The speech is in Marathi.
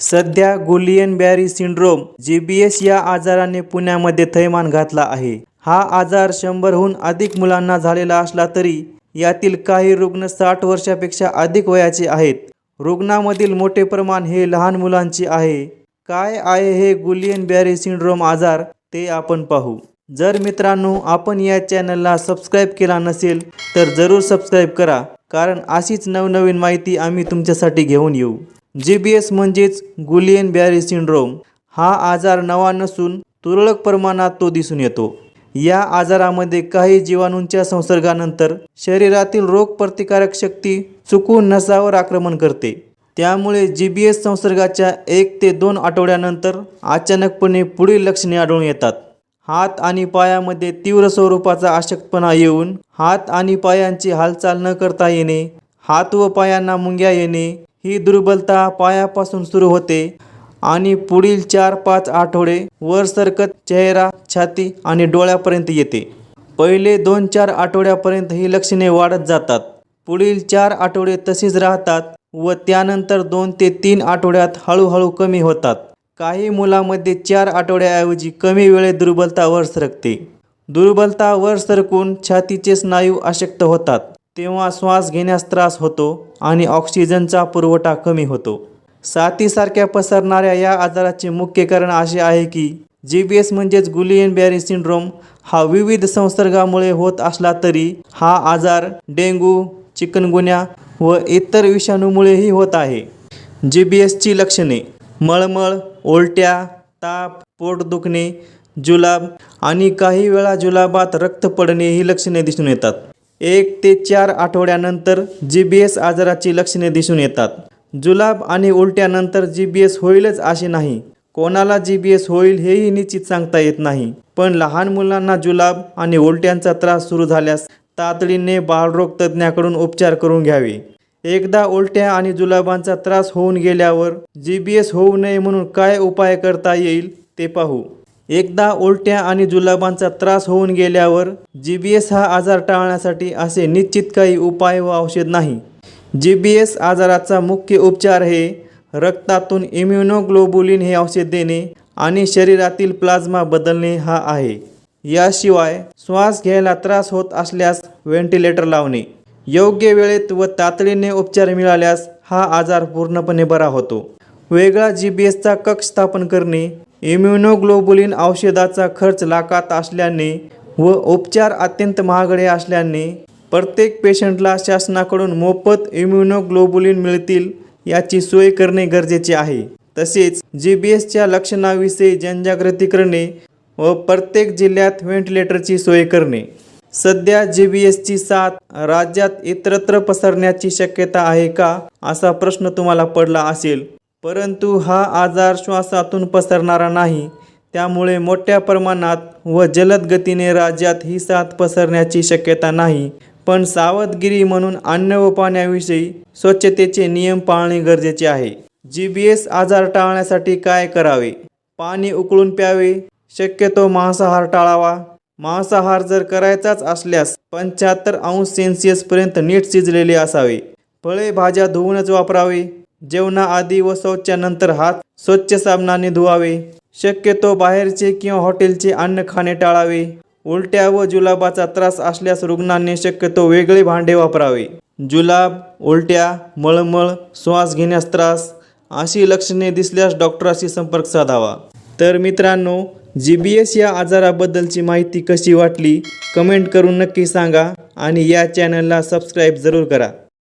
सध्या Guillain Barre syndrome G B S या आजाराने पुण्यामध्ये थैमान घातला आहे. हा आजार शंभरहून अधिक मुलांना झालेला असला तरी यातील काही रुग्ण साठ वर्षापेक्षा अधिक वयाचे आहेत. रुग्णामधील मोठे प्रमाण हे लहान मुलांचे आहे. काय आहे हे गुलियन बॅरी सिंड्रोम आजार ते आपण पाहू. जर मित्रांनो आपण या चॅनलला सबस्क्राईब केला नसेल तर जरूर सबस्क्राईब करा कारण अशीच नवनवीन माहिती आम्ही तुमच्यासाठी घेऊन येऊ. जी बी एस म्हणजेच गुलियन बॅरी सिंड्रोम हा आजार नवा नसून तुरळक प्रमाणात तो दिसून येतो. या आजारामध्ये काही जीवाणूंच्या संसर्गानंतर शरीरातील रोगप्रतिकारक शक्ती चुकून नसावर आक्रमण करते. त्यामुळे जी बी एस संसर्गाच्या एक ते दोन आठवड्यानंतर अचानकपणे पुढील लक्षणे आढळून येतात. हात आणि पायामध्ये तीव्र स्वरूपाचा अशक्तपणा येऊन हात आणि पायांची हालचाल न करता येणे हात व पायांना मुंग्या येणे ही दुर्बलता पायापासून सुरू होते आणि पुढील चार पाच आठवडे वर सरकत चेहरा छाती आणि डोळ्यापर्यंत येते. पहिले दोन चार आठवड्यापर्यंत ही लक्षणे वाढत जातात. पुढील चार आठवडे तशीच राहतात व त्यानंतर दोन ते तीन आठवड्यात हळूहळू कमी होतात. काही मुलांमध्ये चार आठवड्याऐवजी कमी वेळेत दुर्बलता वर सरकते. दुर्बलता वर सरकून छातीचे स्नायू अशक्त होतात. तेव्हा श्वास घेण्यास त्रास होतो आणि ऑक्सिजनचा पुरवठा कमी होतो. साथीसारख्या पसरणाऱ्या या आजाराचे मुख्य कारण असे आहे की जी बी एस म्हणजेच गुलियन बॅरी सिंड्रोम हा विविध संसर्गामुळे होत असला तरी हा आजार डेंग्यू चिकनगुन्या व इतर विषाणूमुळेही होत आहे. जी बी एसची लक्षणे मळमळ ओलट्या ताप पोट दुखणे जुलाब आणि काही वेळा जुलाबात रक्त पडणे ही लक्षणे दिसून येतात. एक ते चार आठवड्यानंतर जी बी एस आजाराची लक्षणे दिसून येतात. जुलाब आणि उलट्यानंतर जी बी एस होईलच असे नाही. कोणाला जी बी एस होईल हेही निश्चित सांगता येत नाही. पण लहान मुलांना जुलाब आणि उलट्यांचा त्रास सुरू झाल्यास तातडीने बालरोग तज्ज्ञाकडून उपचार करून घ्यावे. एकदा उलट्या आणि जुलाबांचा त्रास होऊन गेल्यावर जी बी एस होऊ नये म्हणून काय उपाय करता येईल ते पाहू. एकदा उलट्या आणि जुलाबांचा त्रास होऊन गेल्यावर जी बी एस हा आजार टाळण्यासाठी असे निश्चित काही उपाय व औषध नाही. जी बी एस आजाराचा मुख्य उपचार हे रक्तातून इम्युनोग्लोबुलिन हे औषध देणे आणि शरीरातील प्लाझ्मा बदलणे हा आहे. याशिवाय श्वास घ्यायला त्रास होत असल्यास व्हेंटिलेटर लावणे. योग्य वेळेत व तातडीने उपचार मिळाल्यास हा आजार पूर्णपणे बरा होतो. वेगळा जी बी एसचा कक्ष स्थापन करणे इम्युनोग्लोबुलिन औषधाचा खर्च लाखात असल्याने व उपचार अत्यंत महागडे असल्याने प्रत्येक पेशंटला शासनाकडून मोफत इम्युनोग्लोबुलिन मिळतील याची सोय करणे गरजेचे आहे. तसेच जी बी एसच्या लक्षणाविषयी जनजागृती करणे व प्रत्येक जिल्ह्यात व्हेंटिलेटरची सोय करणे. सध्या जी बी एसची साथ राज्यात इतरत्र पसरण्याची शक्यता आहे का असा प्रश्न तुम्हाला पडला असेल? परंतु हा आजार श्वासातून पसरणारा नाही. त्यामुळे मोठ्या प्रमाणात व जलद गतीने राज्यात ही साथ पसरण्याची शक्यता नाही. पण सावधगिरी म्हणून अन्न व पाण्याविषयी स्वच्छतेचे नियम पाळणे गरजेचे आहे. जी बी एस आजार टाळण्यासाठी काय करावे? पाणी उकळून प्यावे? शक्यतो मांसाहार टाळावा. मांसाहार जर करायचाच असल्यास पंच्याहत्तर अंश सेल्सिअसपर्यंत नीट शिजलेले असावे. फळे भाज्या धुवूनच वापरावे. जेवणाआधी व शौचानंतर हात स्वच्छ साबणाने धुवावे. शक्यतो बाहेरचे किंवा हॉटेलचे अन्न खाणे टाळावे. उलट्या व जुलाबाचा त्रास असल्यास रुग्णांनी शक्यतो वेगळे भांडे वापरावे. जुलाब उलट्या मळमळ श्वास घेण्यास त्रास अशी लक्षणे दिसल्यास डॉक्टराशी संपर्क साधावा. तर मित्रांनो जी बी एस या आजाराबद्दलची माहिती कशी वाटली? कमेंट करून नक्की सांगा आणि या चॅनलला सबस्क्राईब जरूर करा.